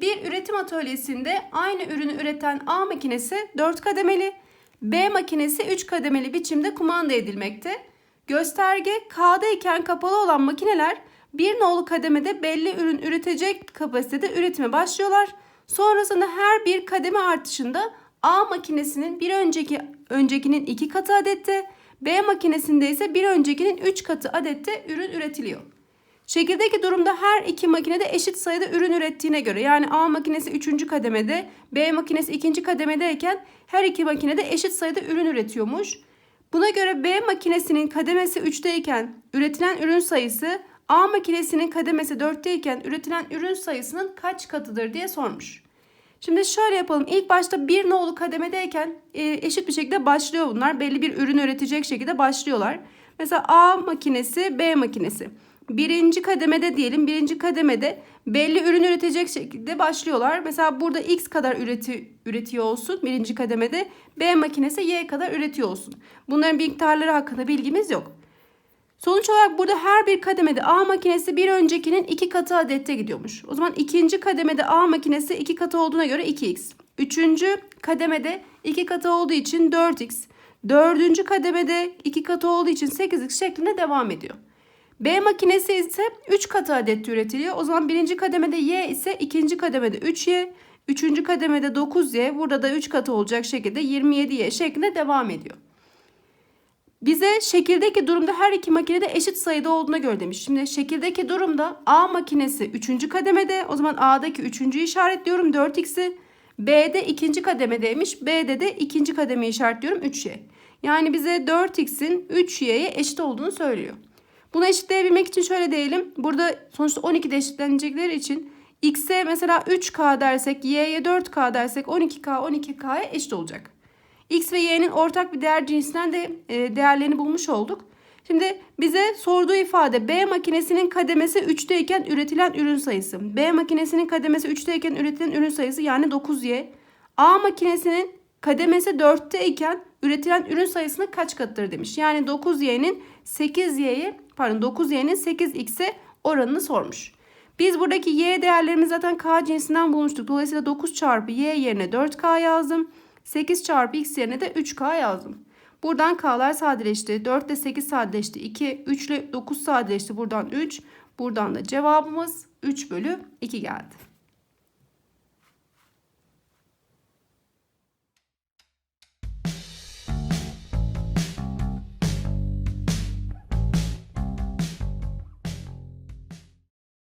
Bir üretim atölyesinde aynı ürünü üreten A makinesi 4 kademeli, B makinesi 3 kademeli biçimde kumanda edilmekte. Gösterge K'da iken kapalı olan makineler bir nolu kademede belli ürün üretecek kapasitede üretime başlıyorlar. Sonrasında her bir kademe artışında A makinesinin bir önceki öncekinin 2 katı adette, B makinesinde ise bir öncekinin 3 katı adette ürün üretiliyor. Şekildeki durumda her iki makinede eşit sayıda ürün ürettiğine göre yani A makinesi 3. kademede, B makinesi 2. kademedeyken her iki makinede eşit sayıda ürün üretiyormuş. Buna göre B makinesinin kademesi 3'teyken üretilen ürün sayısı A makinesinin kademesi 4'teyken üretilen ürün sayısının kaç katıdır diye sormuş. Şimdi şöyle yapalım. İlk başta bir nolu kademedeyken e, eşit bir şekilde başlıyor bunlar. Belli bir ürün üretecek şekilde başlıyorlar. Mesela A makinesi, B makinesi. Birinci kademede diyelim. Birinci kademede belli ürün üretecek şekilde başlıyorlar. Mesela burada X kadar üreti, üretiyor olsun birinci kademede. B makinesi Y kadar üretiyor olsun. Bunların miktarları hakkında bilgimiz yok. Sonuç olarak burada her bir kademede A makinesi bir öncekinin iki katı adette gidiyormuş. O zaman ikinci kademede A makinesi iki katı olduğuna göre 2x. Üçüncü kademede iki katı olduğu için 4x. Dördüncü kademede iki katı olduğu için 8x şeklinde devam ediyor. B makinesi ise 3 katı adette üretiliyor. O zaman birinci kademede Y ise ikinci kademede 3Y. Üçüncü kademede 9Y. Burada da 3 katı olacak şekilde 27Y şeklinde devam ediyor. Bize şekildeki durumda her iki makinede eşit sayıda olduğuna göre demiş. Şimdi şekildeki durumda A makinesi 3. kademede. O zaman A'daki 3. işaretliyorum 4x'i. B'de 2. kademedeymiş. B'de de 2. kademeyi işaretliyorum 3y. Yani bize 4x'in 3y'ye eşit olduğunu söylüyor. Bunu eşitleyebilmek için şöyle diyelim. Burada sonuçta 12'de eşitlenecekleri için x'e mesela 3k dersek, y'ye 4k dersek 12k 12k'ya eşit olacak. X ve Y'nin ortak bir değer cinsinden de e, değerlerini bulmuş olduk. Şimdi bize sorduğu ifade B makinesinin kademesi 3'te iken üretilen ürün sayısı. B makinesinin kademesi 3'te iken üretilen ürün sayısı yani 9Y. A makinesinin kademesi 4'te iken üretilen ürün sayısının kaç katıdır demiş. Yani 9Y'nin 8Y'ye pardon 9Y'nin 8X'e oranını sormuş. Biz buradaki Y değerlerimizi zaten K cinsinden bulmuştuk. Dolayısıyla 9 çarpı Y yerine 4K yazdım. 8 çarpı x yerine de 3k yazdım. Buradan k'lar sadeleşti. 4 ile 8 sadeleşti. 2, 3 ile 9 sadeleşti. Buradan 3. Buradan da cevabımız 3 bölü 2 geldi.